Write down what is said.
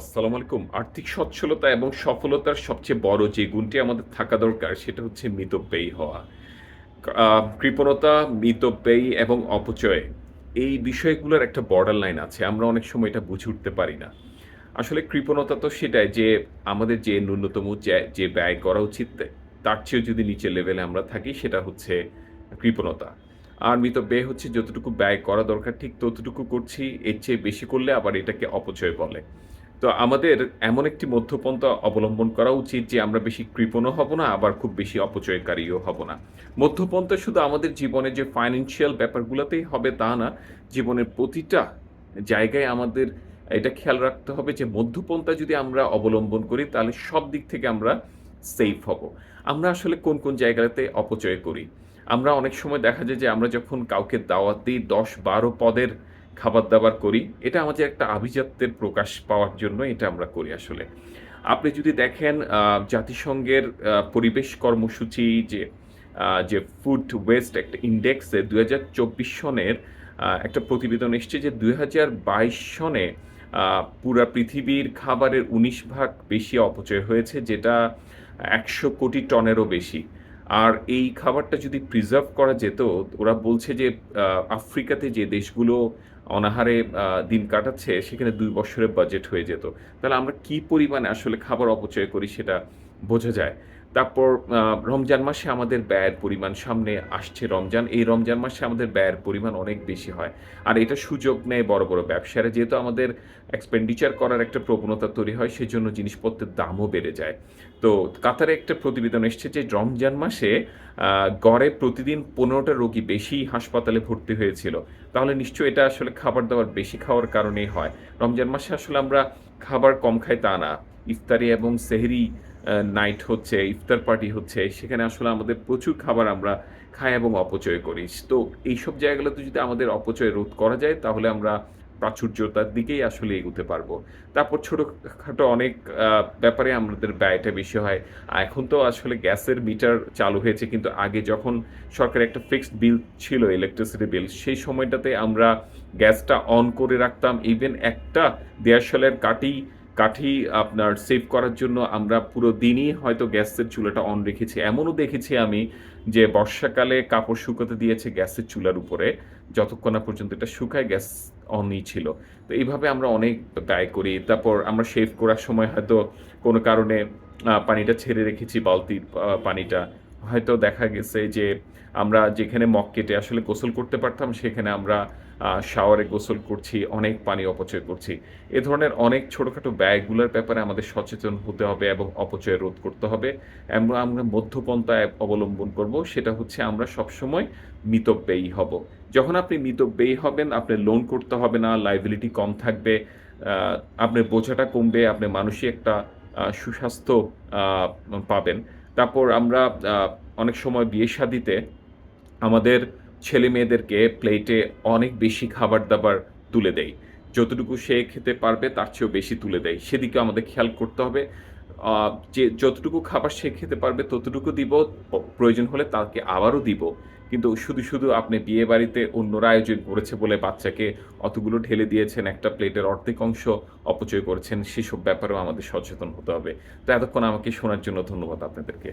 আসসালামু আলাইকুম। আর্থিক সচ্ছলতা এবং সফলতার সবচেয়ে বড় যে গুণটি আমাদের থাকা দরকার, সেটা হচ্ছে মিতব্যয়ী হওয়া। কৃপণতা, মিতব্যয়ী এবং অপচয়, এই বিষয়গুলোর একটা বর্ডার লাইন আছে। আমরা অনেক সময় এটা বুঝে উঠতে পারি না। আসলে কৃপণতা তো সেটাই যে আমাদের যে ন্যূনতম যে- ব্যয় করা উচিত, তার চেয়েও যদি নিচের লেভেলে আমরা থাকি, সেটা হচ্ছে কৃপণতা। আর মিতব্যয় হচ্ছে যতটুকু ব্যয় করা দরকার, ঠিক ততটুকু করছি, এর চেয়ে বেশি করলে আবার এটাকে অপচয় বলে। তো আমাদের এমন একটি মধ্যপন্থা অবলম্বন করা উচিত যে আমরা বেশি কৃপণও হব না, আবার খুব বেশি অপচয়কারীও হব না। মধ্যপন্থা শুধু আমাদের জীবনে যে ফাইন্যান্সিয়াল ব্যাপারগুলোতেই হবে তা না, জীবনের প্রতিটা জায়গায় আমাদের এটা খেয়াল রাখতে হবে যে মধ্যপন্থা যদি আমরা অবলম্বন করি, তাহলে সব দিক থেকে আমরা সেফ হব। আমরা আসলে কোন কোন জায়গাতে অপচয় করি? আমরা অনেক সময় দেখা যায় যে আমরা যখন কাউকে দাওয়াত দিই, দশ বারো পদের খাবার দাবার করি, এটা আমাদের একটা আভিজাত্যের প্রকাশ পাওয়ার জন্য এটা আমরা করি আসলে। আপনি যদি দেখেন জাতিসংঘের পরিবেশ কর্মসূচি যে যে ফুড ওয়েস্ট একটা ইন্ডেক্সে দু হাজার চব্বিশ সনের একটা প্রতিবেদন এসছে যে দুই হাজার বাইশ সনে পুরা পৃথিবীর খাবারের উনিশ ভাগ বেশি অপচয় হয়েছে, যেটা একশো কোটি টনেরও বেশি। আর এই খাবারটা যদি প্রিজার্ভ করা যেত, ওরা বলছে যে আফ্রিকাতে যে দেশগুলো অনাহারে দিন কাটাচ্ছে, সেখানে দুই বছরের বাজেট হয়ে যেত। তাহলে আমরা কি পরিমাণে আসলে খাবার অপচয় করি সেটা বোঝা যায়। তারপর রমজান মাসে আমাদের ব্যয়ের পরিমাণ সামনে আসছে রমজান। এই রমজান মাসে আমাদের ব্যয়ের পরিমাণ অনেক বেশি হয়। আর এটা সুযোগ নেয় বড় বড় ব্যবসায়ীরা। যেহেতু আমাদের এক্সপেন্ডিচার করার একটা প্রবণতা তৈরি হয়, সেজন্য জিনিসপত্রের দামও বেড়ে যায়। তো কাতারে একটা প্রতিবেদন এসছে যে, রমজান মাসে গড়ে প্রতিদিন পনেরোটা রোগী বেশি হাসপাতালে ভর্তি হয়েছিল। তাহলে নিশ্চয়ই এটা আসলে খাবার দাবার বেশি খাওয়ার কারণেই হয়। রমজান মাসে আসলে আমরা খাবার কম খাই তা না। ইফতারি এবং সেহরি নাইট হচ্ছে, ইফতার পার্টি হচ্ছে, সেখানে আসলে আমাদের প্রচুর খাবার আমরা খাই এবং অপচয় করি। তো এইসব জায়গাগুলোতে যদি আমাদের অপচয় রোধ করা যায়, তাহলে আমরা প্রাচুর্যতার দিকেই আসলে এগোতে পারব। তারপর ছোটোখাটো অনেক ব্যাপারে আমাদের ব্যয়টা বেশি হয়। এখন তো আসলে গ্যাসের মিটার চালু হয়েছে, কিন্তু আগে যখন সরকার একটা ফিক্সড বিল ছিল ইলেকট্রিসিটি বিল সেই সময়টাতে আমরা গ্যাসটা অন করে রাখতাম। ইভেন একটা দেয়াশালের কাঠি কাঠি আপনার সেভ করার জন্য আমরা পুরো দিনই হয়তো গ্যাসের চুলাটা অন রেখেছি। এমনও দেখেছি আমি যে বর্ষাকালে কাপড় শুকোতে দিয়েছে গ্যাসের চুলার উপরে। যতক্ষণ না পর্যন্ত এটা শুকায় গ্যাস অনই ছিল। তো এইভাবে আমরা অনেক ব্যয় করি। তারপর আমরা শেভ করার সময় হয়তো কোনো কারণে পানিটা ছেড়ে রেখেছি বালতির পানিটা। হয়তো দেখা গেছে যে আমরা যেখানে মগ কেটে আসলে গোসল করতে পারতাম, সেখানে আমরা শাওয়ারে গোসল করছি, অনেক পানি অপচয় করছি। এ ধরনের অনেক ছোটোখাটো ব্যয়গুলোর ব্যাপারে আমাদের সচেতন হতে হবে এবং অপচয় রোধ করতে হবে। এবং আমরা মধ্যপন্থা অবলম্বন করব, সেটা হচ্ছে আমরা সবসময় মিতব্যয়ী হব। যখন আপনি মিতব্যয়ী হবেন আপনি লোন করতে হবে না লাইবিলিটি কম থাকবে আপনার বোঝাটা কমবে, আপনি মানুষই একটা সুস্বাস্থ্য পাবেন। তারপর আমরা অনেক সময় বিয়ে শাদিতে আমাদের ছেলে মেয়েদেরকে প্লেটে অনেক বেশি খাবার দাবার তুলে দেয়। যতটুকু সে খেতে পারবে, তার চেয়েও বেশি তুলে দেয়। সেদিকে আমাদের খেয়াল করতে হবে। যে যতটুকু খাবার সে খেতে পারবে, ততটুকু দিব। প্রয়োজন হলে তাকে আবারও দিব। কিন্তু শুধু শুধু আপনি বিয়ে বাড়িতে অন্যরা আয়োজন করেছে বলে বাচ্চাকে অতগুলো ঢেলে দিয়েছেন, একটা প্লেটের অর্ধেক অংশ অপচয় করেছেন, সেসব ব্যাপারেও আমাদের সচেতন হতে হবে। তো এতক্ষণ আমাকে শোনার জন্য ধন্যবাদ আপনাদেরকে।